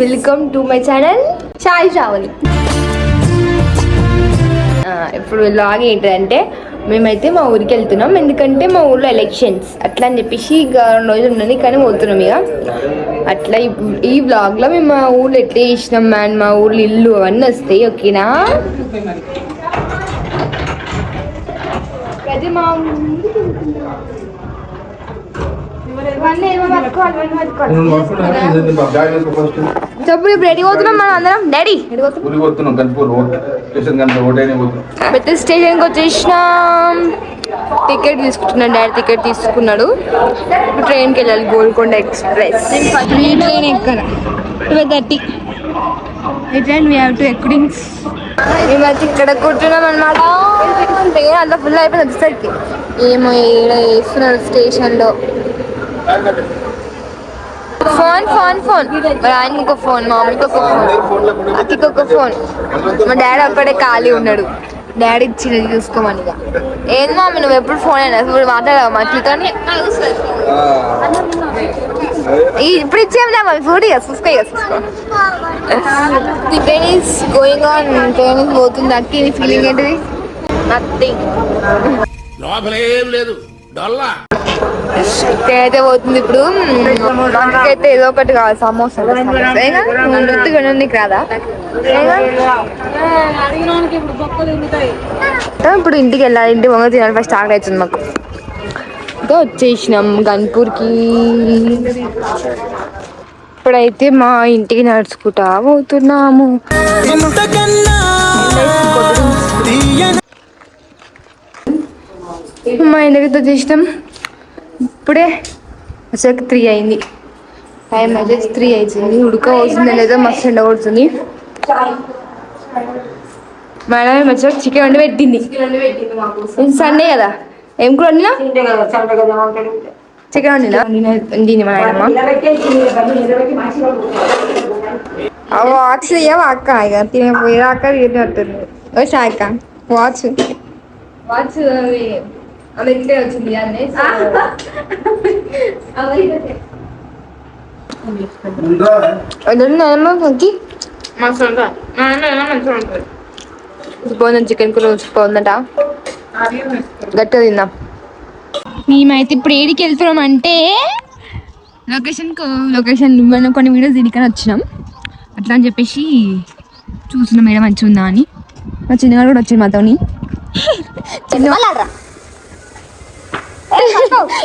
Welcome to my channel చాయ్ చావలి ఇప్పుడు లాగ్ ఏంటంటే మేమైతే మా ఊరికి వెళ్తున్నాం. ఎందుకంటే మా ఊర్లో ఎలక్షన్స్ అట్లా అని చెప్పేసి ఇక రెండు రోజులు ఉన్నది కానీ పోతున్నాం ఇక. అట్లా ఈ బ్లాగ్లో మేము మా ఊర్లో ఎట్లా చేసినాం మ్యాన్ మా ఊర్లో ఇల్లు అవన్నీ వస్తాయి ఓకేనా? అయితే మా ఇవన్నీ ఏమో పట్టుకోవాలి, ఇవన్నీ పట్టుకోవాలి. చెప్పు ఇప్పుడు రెడీ అవుతున్నాం మనం అందరం? డాడీ రెడీ పోతున్నాం కన్పూర్ ఓట్ స్టేషన్ కనుక ఓటైనా పోతున్నాం. పెద్ద స్టేషన్కి వచ్చేసినాం. టికెట్ తీసుకుంటున్నాడు డాడీ టికెట్ తీసుకున్నాడు. ట్రైన్కి వెళ్ళాలి గోల్కొండ ఎక్స్ప్రెస్ ఈ ట్రైన్ ఎక్కడ? ట్వెల్వ్ థర్టీ ఈ ట్రైన్ వీ హ్యావ్ టు ఎక్కడింగ్స్ మేమైతే ఇక్కడ కూర్చున్నాం అనమాట ట్రైన్ అంతా ఫుల్ అయిపోయింది వచ్చేసరికి. ఏమో ఏడ వేస్తున్నారు స్టేషన్లో. Phone phone phone. మరి ఆయనకి ఒక ఫోన్ మా మమ్మీకి ఒక ఫోన్. అక్కకి ఒక ఫోన్. మా డాడీ ఒక్కడే ఖాళీ ఉన్నాడు. డాడీ ఇచ్చింది చూసుకోమని ఇక ఏం మమ్మీ నువ్వు ఎప్పుడు ఫోన్ అయినా? ఇప్పుడు మాట్లాడవు? మా అక్కతో ఇప్పుడు ఇచ్చేదా మమ్మీ ఫోన్ ఇక చూసుకో ఇక చూసుకో the train is going on train పోతుంది. అక్కి నీ ఫీలింగ్ ఏంటిది? నథింగ్ లోపలేం లేదు. అయితే పోతుంది ఇప్పుడు. అయితే ఏదో ఒకటి కావాలి సమోసా నొత్తిగా నీకు రాదా? ఇప్పుడు ఇంటికి వెళ్ళాలి ఇంటి వంగ తినాలి ఫస్ట్ ఆకలి అవుతుంది మాకు. ఇంకా వచ్చేసినాం గన్పూర్కి. ఇప్పుడైతే మా ఇంటికి నడుచుకుంటా పోతున్నాము. మా ఇంటికి వచ్చేసినాం ఇప్పుడే అసలు త్రీ అయింది. టైం అయితే త్రీ అవుతుంది ఉడక వస్తుంది లేదా? మస్తు ఎండ కొడుతుంది. మేడం మంచిగా చికెన్ వండి పెట్టింది. సండే కదా? ఏం కూడా వండినా చికెన్ వండినా వండింది మా నాయనమ్మ. వాచ్ ఇయ్యవా అక్క? ఇక తినే పోయేదాక తిరిగినట్టుంది ఓ షాక వాచ్ వాచ్ ఆమె ఇట్లే వచ్చింది అన్నీ. పోందని చికెన్ కూర పోందట గట్టిగా తిందాం మేమైతే ఇప్పుడు ఏడికి వెళ్తున్నాం అంటే లొకేషన్ లొకేషన్ మనం కొన్ని వీడియోస్ దీనికని వచ్చినాం. అట్లా అని చెప్పేసి చూస్తున్నాం మేడం మంచిగా ఉందా అని. మా చిన్నగాడు కూడా వచ్చింది మాతోని. చిన్న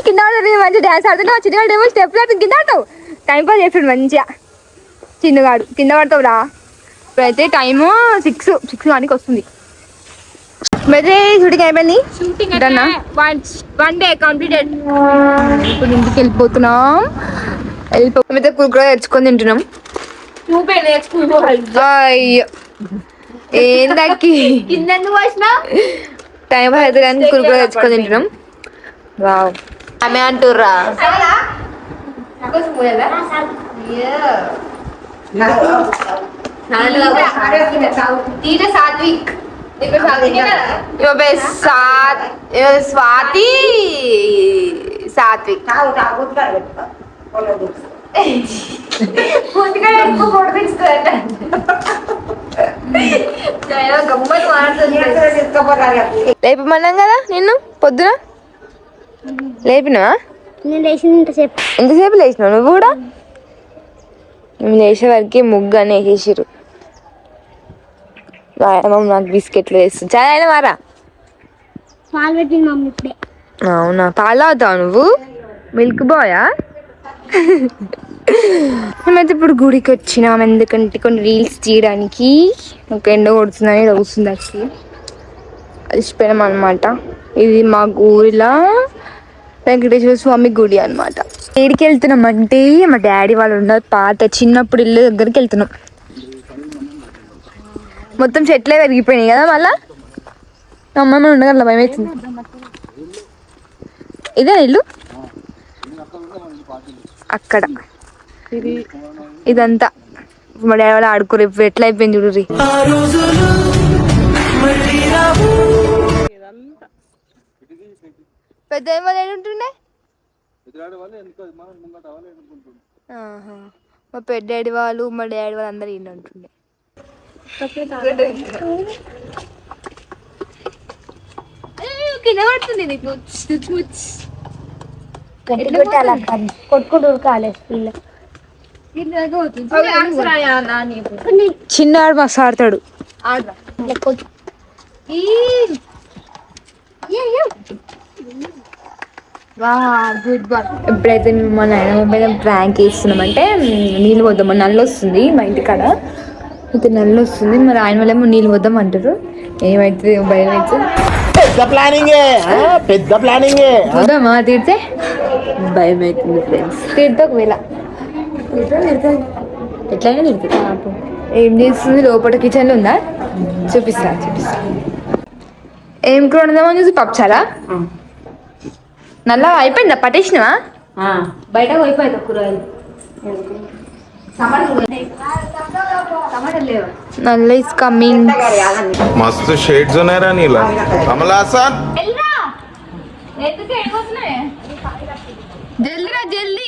కింద మంచిగా డ్యాన్స్ ఆడుతున్నావు చిన్నగాడు ఏమో స్టెప్ ఆడుతుంది కింద ఆడతావు టైం పాస్ చేస్తాడు మంచిగా. చిన్నగాడు. కింద పడతావురా. ఇప్పుడైతే టైము సిక్స్ సిక్స్ వానికి వస్తుంది. అయితే షూటింగ్ అయిపోయింది. షూటింగ్ వన్ డే కంప్లీటెడ్ ఇప్పుడు ఇంటికి వెళ్ళిపోతున్నాం. వెళ్ళిపో అయితే కురుకురా తెచ్చుకొని తింటున్నాం. అయ్యో. ఏందక్కి? టైం అయితే కానీ కురుకురా తెచ్చుకొని తింటున్నాం. వావ్. ఆమె అంటుర్రా. సాత్విక్. సాత్ స్వాతి. సాత్విక్. లేపమన్నాం కదా నిన్ను పొద్దున? లేపినా ఎంతసేపు లేచినావు నువ్వు కూడా? మేము లేచే వరకే ముగ్గు అని వేసేసారు రాయమ్మ నాకు బిస్కెట్లు వేస్తుంది చాలా అయినా మమ్మీ ఇప్పుడే. అవునా? పాలు తాగుతావు నువ్వు? మిల్క్ బాయా? మేమైతే ఇప్పుడు గుడికి వచ్చినాం. ఎందుకంటే కొన్ని రీల్స్ తీయడానికి. ఒక ఎండ కొడుతుందని ఇక్కడ కూర్చుంది వచ్చి అలసిపోయినాం అనమాట ఇది మా ఊరిలో వెంకటేశ్వర స్వామి గుడి అనమాట ఏడికి వెళ్తున్నాం అంటే మా డాడీ వాళ్ళు ఉండదు పాత చిన్నప్పుడు ఇల్లు దగ్గరికి వెళ్తున్నాం. మొత్తం చెట్లే పెరిగిపోయినాయి కదా మళ్ళా? అమ్మమ్మ ఉండగల భయం అవుతుంది ఇదే ఇల్లు? అక్కడ. ఇదంతా. మా డాడీ వాళ్ళు ఆడుకోరు. ఎట్లా అయిపోయింది చూడు పెద్ద ఆహా. మా పెద్ద డాడీ వాళ్ళు మా డాడీ వాళ్ళు అందరూ ఈయన ఉంటుండే. నీకు. గట్టి పెట్టాలి కొట్టుకుంటూ ఉరకాలి చిన్నాడు ఆడతాడు ఈ. ఎప్పుడైతే మేము మా నాయనమ్మ మీద ప్రాంక్ వేస్తున్నామంటే నీళ్ళు వద్దాం నల్లు వస్తుంది మా ఇంటికాడ. అయితే నల్లు వస్తుంది మరి ఆయన వాళ్ళేమో నీళ్ళు వద్దాం అంటారు. ఏమైతే భయం అయితే? పెద్ద ప్లానింగే? పెద్ద ప్లానింగే వద్దామా తీడితే భయం అవుతుంది ఫ్రెండ్స్. తీడితే ఒకవేళ. ఎట్లయినా తిడుతుంది పాపం. ఏం చేస్తుంది? లోపల కిచెన్లో ఉందా? చూపిస్తా చూపిస్తా. ఏం కూర వండుదామని చూసి పప్పుచారా? నల్లా అయిపోయిందా? పట్టేసినవా? బయట అయిపోయింది కూరగాయలు నల్ల ఇస్ కమింగ్ మస్తు షేడ్స్ ఉన్నాయరా నీలా. కమలా సార్ జల్దీరా జల్దీ.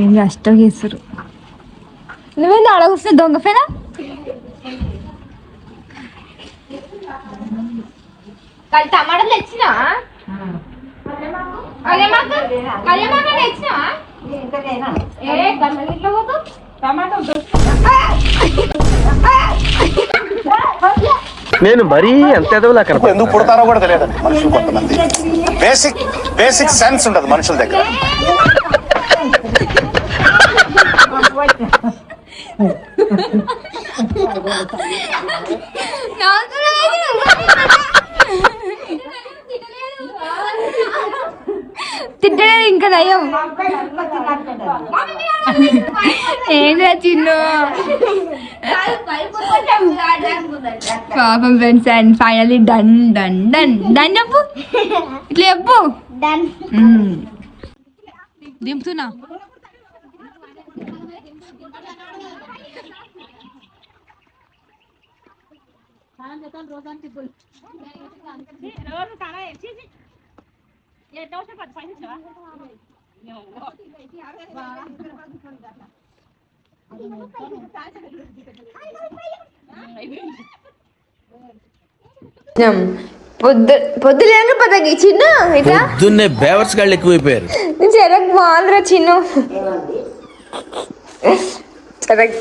ఏం కష్టం చేస్తారు? నువ్వేందో అడగొస్తే దొంగ ఫేనా? టమాటాలు తెచ్చినా అదే మాకు అదే మాకు తెచ్చినా ఏ గమ్మలు ఇట్లా పోతు నేను మరీ ఎదవలా కనపడ ఎందుకు పుడతారో కూడా తెలియదు మనుషులు కొంతమంది. బేసిక్ బేసిక్ సెన్స్ ఉండదు మనుషుల దగ్గర. నయం ఏంద్రా చిన్ను? పాపం friends and finally done done done done చెప్పు. ఇట్లా చెప్పు. డన్ మ్మ్. దింపుతున్నా పొద్దు పొద్దు లేక పదకి. చిన్న ఇట్లా? పొద్దున్నే బేవర్స్ గాళ్ళు ఎక్కువైపోయారు. చెరక్ బాగుందిరా చిన్ను. చెరక్.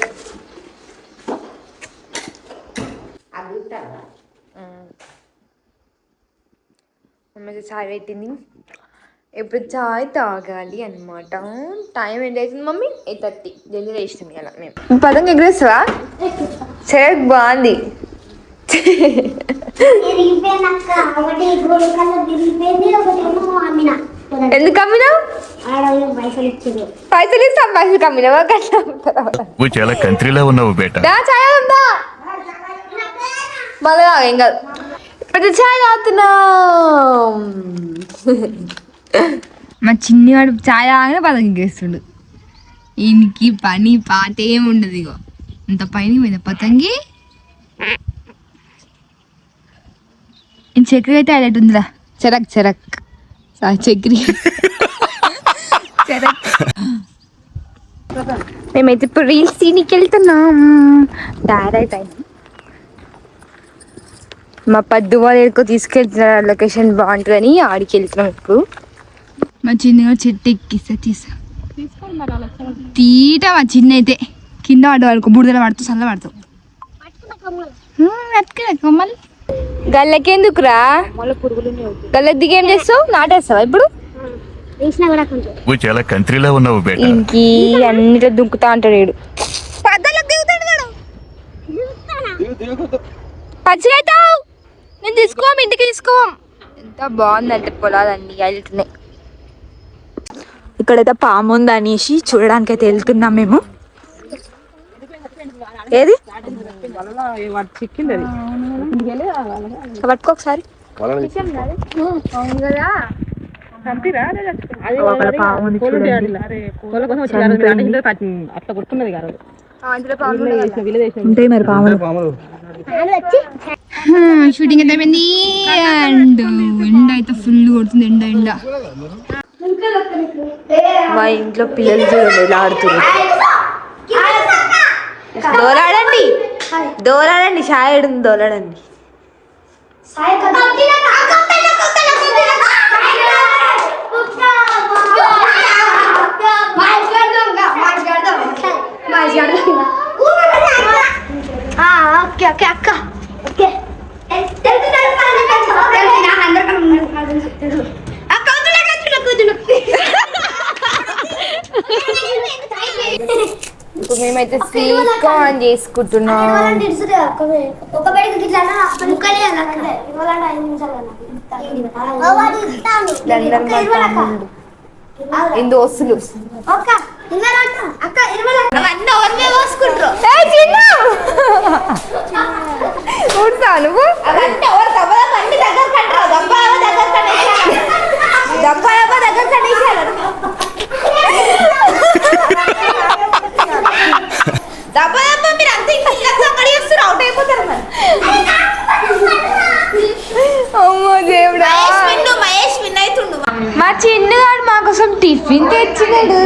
మమ్మీ చాయ్ పెట్టింది. ఇప్పుడు చాయ్ తాగాలి అనమాట టైం ఎంత అవుతుంది మమ్మీ? Eight thirty. జల్దీ వేసినాం ఇలా మేము. పదంగా ఎగరేస్తావా? చెరక్ బాగుంది. ఎందుకు అమ్మినావు పైసలు ఇస్తాం పైసలు కమ్మినావా? గట్లా నువ్వు చాలా కంట్రీలో ఉన్నావు బేట. దా చాయ్ ఉందా మళ్ళీ తాగు, ఏం కాదు. ఇప్పుడు చాయ్ తాగుతున్నాం. మా చిన్నవాడు చాయ్ తాగానే పతంగిస్తుండు ఈయనకి పని పాట ఏమి ఉండదు ఇగో. అంత పైన మీద పతంగి. చక్కెర అయితే హైలైట్ ఉందిరా. చెరక్ చెరక్. చక్కెర. చెరక్. మేమైతే ఇప్పుడు రీల్స్ సీనికి వెళ్తున్నాం. డైరెక్ట్ అయింది మా పద్దు వాళ్ళు ఎక్కడికో తీసుకెళ్తున్నారు లొకేషన్ బాగుంటుందని ఆడికి వెళ్తున్నాం ఇప్పుడు. మా చిన్నగా చెట్టు ఎక్కిస్తా తీసా తీట మా చిన్న అయితే. కింద పడ్డ వాడుకో బుడదల పడుతూ చల్ల పడతావు అట్టుకురా కొమ్మలు గల్లకెందుకురా? గల్ల దిగేం చేస్తావు? నాటేస్తావా ఇప్పుడు? వేసినా కూడా కొంచెం. నువ్వు చాలా కంట్రీలో ఉన్నావు బేట. ఇంకి అన్నిట్లో దుంకుతా అంటాడు పచ్చిగా నేను తీసుకోం ఇంటికి తీసుకోం ఎంత బాగుందంటే పొలాలన్నీ వెళ్తున్నాయి. ఇక్కడైతే పాము ఉంది అనేసి చూడడానికి అయితే వెళ్తున్నాం మేము. ఏది? పట్టుకో ఒకసారి. లోపల పాము ఉంది చూడండి. ఉంటాయి మరి పాములు. షూటింగ్ అయితే అయిపోయింది అండ్ ఎండ అయితే ఫుల్ కొడుతుంది ఎండ ఎండ మా ఇంట్లో పిల్లలు చూడండి ఎలా ఆడుతున్నారు దోలాడండి. దోలాడండి షాయడు దోలాడండి. మేమైతే స్వీట్ కార్న్ చేసుకుంటున్నాం. ఒక బయటకు ఇట్లా కోసం టిఫిన్ తెచ్చినాడు?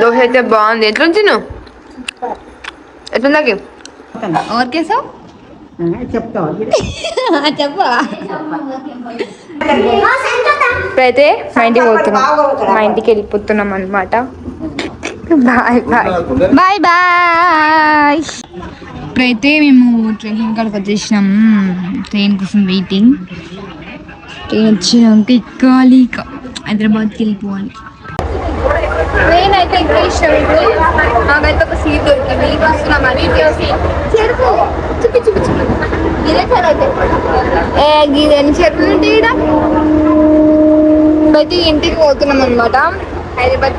దోశ అయితే బాగుంది. ఎట్లుంది చిన్ను ఎట్లుందాకి? ఎవరికేసావు? ఇప్పుడైతే మా ఇంటికి పోతున్నాం. మా ఇంటికి వెళ్ళిపోతున్నాం అనమాట బాయ్ బాయ్. Bye bye. ఇప్పుడైతే మేము ట్రైన్ కాడికి వచ్చేసినాం. ట్రైన్ కోసం వెయిటింగ్. ట్రైన్ వచ్చినాక ఎక్కాలి ఇక. హైదరాబాద్కి వెళ్ళిపోవాలి ట్రైన్ అయితే ఎక్కేసినాం ఇప్పుడు నాకైతే ఒక సీట్ దొరికింది. వస్తున్నాం అని చెరుకు. చూపి చూపి చూపి ఇదే చెరువు ఏ గిదని చెరువులు ఉంటాయి ఈడ? ఇప్పుడైతే ఇంటికి పోతున్నాం అనమాట హైదరాబాద్